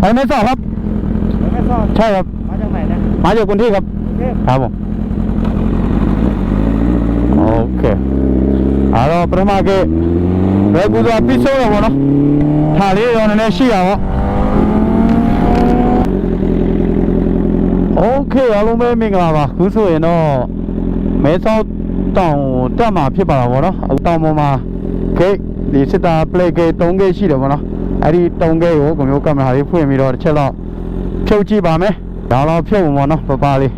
ไปไม่สอบครับ ไม่ซ่อน ใช่ครับ มาจากไหนนะ มาจากกรุงเทพครับ กรุงเทพ ครับผมโอเคအဲ့တော့ပထမကဘယ်ကူသောပြီးဆုံးရပါတော့ထားလေးရောနည်းနည်းရှိရပါโอเคအားလုံးပဲမင်္ဂလာပါခုဆိုရင်တော့မဲဆောက်တောင်တက်မှာဖြစ်ပါတာဗောနော်အခုတောင်ပေါ်မှာဂိတ်ဒီစစ်တာ play gate 3 gate ရှိတယ်ဗောနော် အဲ့ဒီ3 gate ကိုကွန်ပျူတာကင်မရာလေးဖွင့်ပြီးတော့တစ်ချက်တော့ဖြုတ်ကြည့်ပါမယ်ဒါတော့ဖြုတ်မှာဗောနော်ပပလေး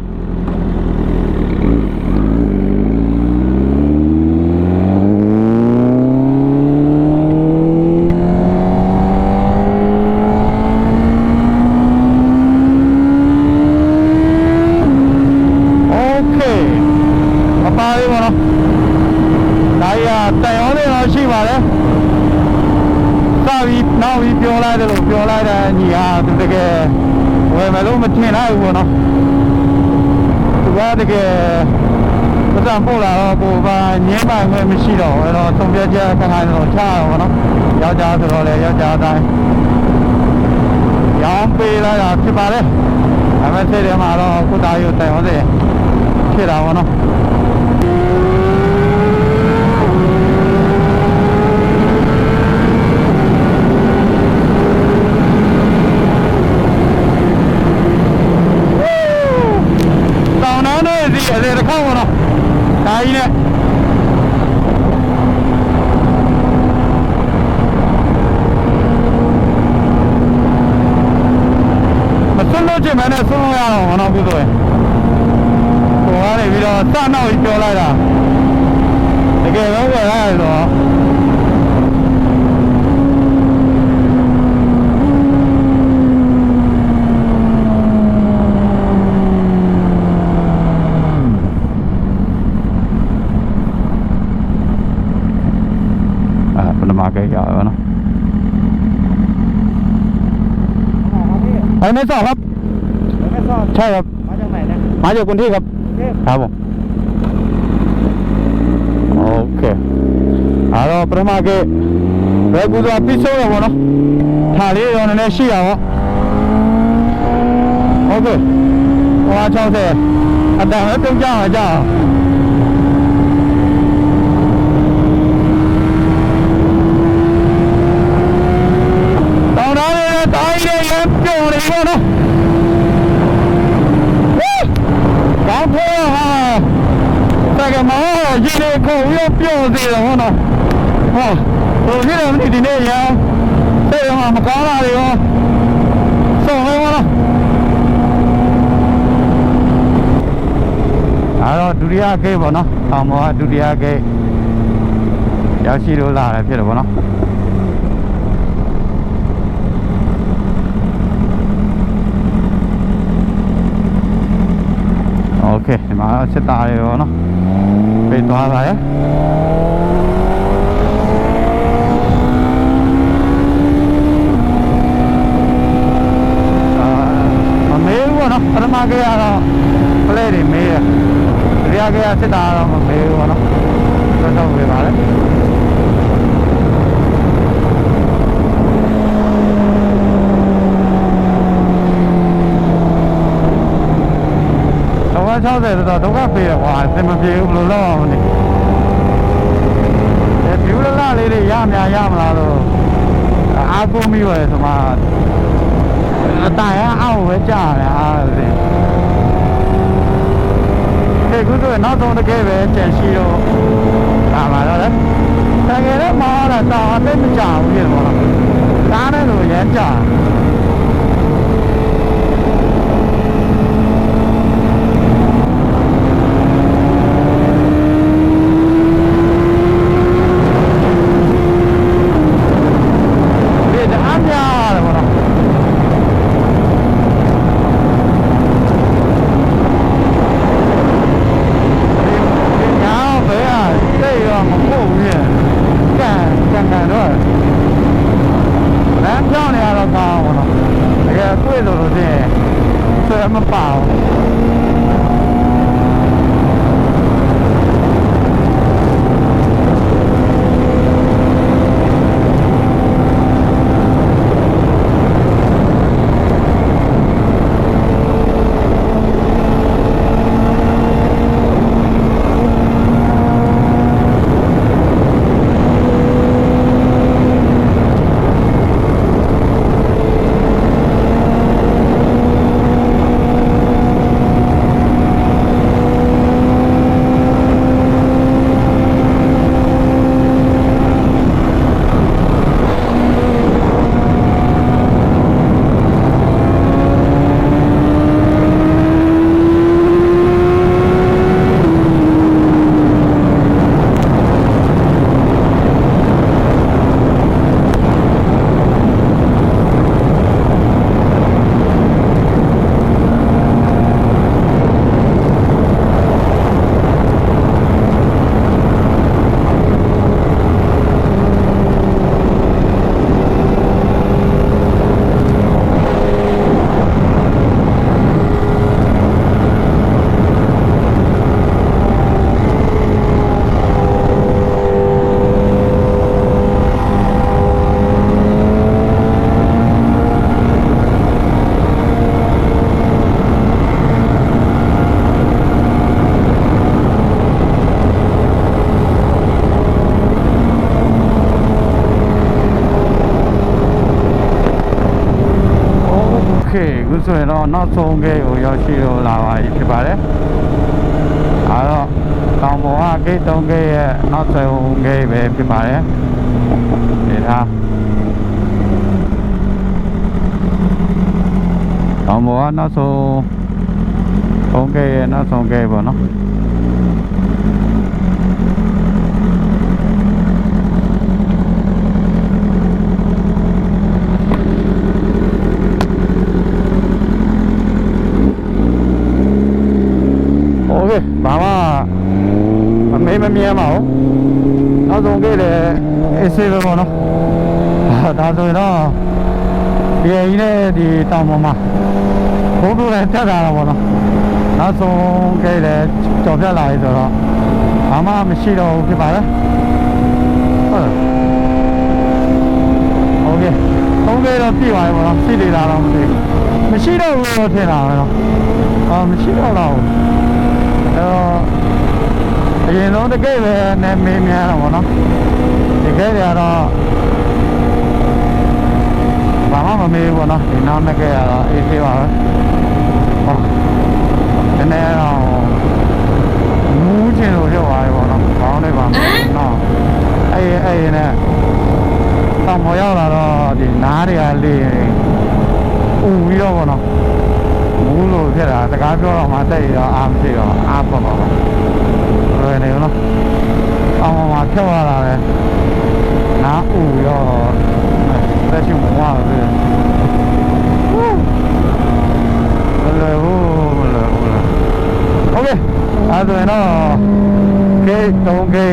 တကယ်ဝယ်မယ်လို့မထင်လိုက်ဘူးပေါ့နော်သူကတကယ်ပတ်စံပို့လာတော့ကိုယ်ပါငင်းပိုင်ခွင့်မရှိတော့ဘူးအဲ့တော့သုံးပြချက်ခိုင်ခိုင်တော့ချရတော့ပေါ့နော်ယောက်ျားဆိုတော့လေယောက်ျားတိုင်းရောင်းပေးလိုက်တာဖြစ်ပါတယ်ဒါပေမဲ့စိတ်ထဲမှာတော့ကိုသားရုပ်တိုင်အောင်စေဖြစ်တာပေါ့နော် 算到一条来了，你给人过来说。ไม่ทราบครับ ไม่ทราบใช่ครับ มาจากไหนนะมาจากกรุงเทพครับครับผม okay அதுவும் அப்புறமாக்கு வேகுது அப்பிச்சோட போனோம் தாலே ஒன்று நெஷி ஆகும் ஓகே ஓ சாசே அதான் கொஞ்சம் ஆச்சா தாயிலே ஏன் போனோம் လေးကိုရပြော့သေးတယ်ဟောနော်ဟောဟိုဒီနေ့ဒီနေ့ရစေးမှာမကောင်းတာတွေရောဆုံးဟောနော်အဲ့တော့ဒုတိယဂိတ်ပေါ့နော်။အောင်မောကဒုတိယဂိတ်ရောက်ရှိလို့လာတယ်ဖြစ်တယ်ပေါ့နော်။ OK ဒီမှာစစ်သားတွေရောနော် ပြေးသွားပါရဲ့အာမမေးဘူးပေါ့နော်ပထမကရတော့ပလဲတွေမေးတယ်ဒုတိယကရစစ်သားတော့မမေးဘူးပေါ့နော်တော့တော့ပြေးပါလေ တော့60ဆိုတော့ဒုက္ခပေးတယ်ကွာအစင်မပြေဘူးဘယ်လိုလုပ်အောင်လဲအဲဖြူလလလေးတွေရမလားရမလားလို့အားကိုးမိပါလေဆိုမှအတိုင်အောက်ပဲကြာတယ်အားလေဒီကုသိုလ်နောက်ဆုံးတစ်ကဲပဲကြံရှိတော့ဒါမှတော့လေတကယ်တော့မဟုတ်တာတောင်အသိမကြဘူးဖြစ်သွားတာကားနဲ့လို့ရမ်းကြာတယ် ဒီတအားများတယ်ဘောနော်ဒီညာဘယ်อ่ะစိတ်ရောမဖို့ဘူးရဲ့ကန်ကန်ကန်တော့လမ်းပြောင်းနေရ တော့ကောင်းဘောနော်တကယ်တွေ့ ခုဆိုရင်တော့နောက်ဆုံးဂိတ်ကိုရောက်ရှိလို့လာပါပြီဖြစ်ပါတယ်အဲတော့တောင်ပေါ်ကဂိတ်3ဂိတ်ရဲ့နောက်ဆုံးဂိတ်ပဲဖြစ်ပါတယ်ဒီထားတောင်ပေါ်ကနောက်ဆုံး3ဂိတ်ရဲ့နောက်ဆုံးဂိတ်ပေါ့နော် မှမမေးမမြဲပါဘူးနောက်ဆုံးခဲ့တယ်အေးဆေးပဲပေါ့နော်ဟာဒါဆိုရင်တော့ဒီအင်းနဲ့ဒီတောင်ပေါ်မှာဘုံတို့လည်းတက်လာတာပေါ့နော်နောက်ဆုံးခဲ့တယ်ကြော်ပြတ်လာပြီဆိုတော့ဘာမှမရှိတော့ဘူးဖြစ်ပါလေဟုတ်โอเคသုံးခဲ့တော့ပြည့်သွားပြီပေါ့နော်ရှိသေးတာတော့မသိဘူးမရှိတော့ဘူးလို့ထင်တာပဲနော်အာမရှိတော့တော့ဘူး အဲတော့ အရင်ဆုံးတကယ်ပဲနဲ့မေးမြန်းတော့ဗောနော်တကယ်ကြတော့ဘာမှမမေးဘူးဗောနော်ဒီနောက်နှစ်ကယ်ကတော့အေးသေးပါပဲဟောဒီနေ့တော့မူးချင်လို့ပြောသွားတယ်ဗောနော်ဘောင်းလေးပါနော်အဲ့အဲ့နဲ့တော့မရောက်လာတော့ဒီနားတွေကလေးဥပြီးတော့ဗောနော်ဘူးလို့ဖြစ်တာတကားပြောတော့မှတိတ်တော့အားမရှိတော့အားပေါ့ပါပါ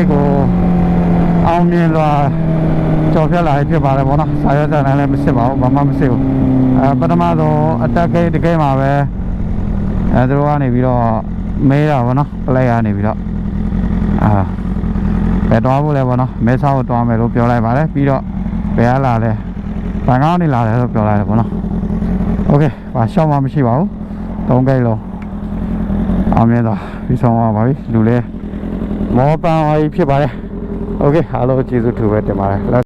တုံးဂိတ်ကိုအောင်မြင်လာကြော်ဖြတ်လာဖြစ်ပါတယ်ဗောနော်ဆာရွက်တန်လည်းမစစ်ပါဘူးဘာမှမစစ်ဘူးအဲပထမဆုံးအတက်ဂိတ်တကယ်မှာပဲအဲသူတို့ကနေပြီးတော့မဲတာဗောနော်ပလက်ရနေပြီးတော့အာဘယ်တော့ဘူးလဲဗောနော်မဲဆောက်ကိုတွားမယ်လို့ပြောလိုက်ပါတယ်ပြီးတော့ဘယ်ကလာလဲဘန်ကောက်နေလာတယ်လို့ပြောလိုက်တယ်ဗောနော်โอเคဘာရှောက်မှမရှိပါဘူးသုံးဂိတ်လုံးအောင်မြင်တော့ပြီးဆုံးသွားပါပြီလူလဲ မောပန်းဝါကြီးဖြစ်ပါတယ်โอเคအားလုံးကျေးဇူးထူပဲတင်ပါတယ်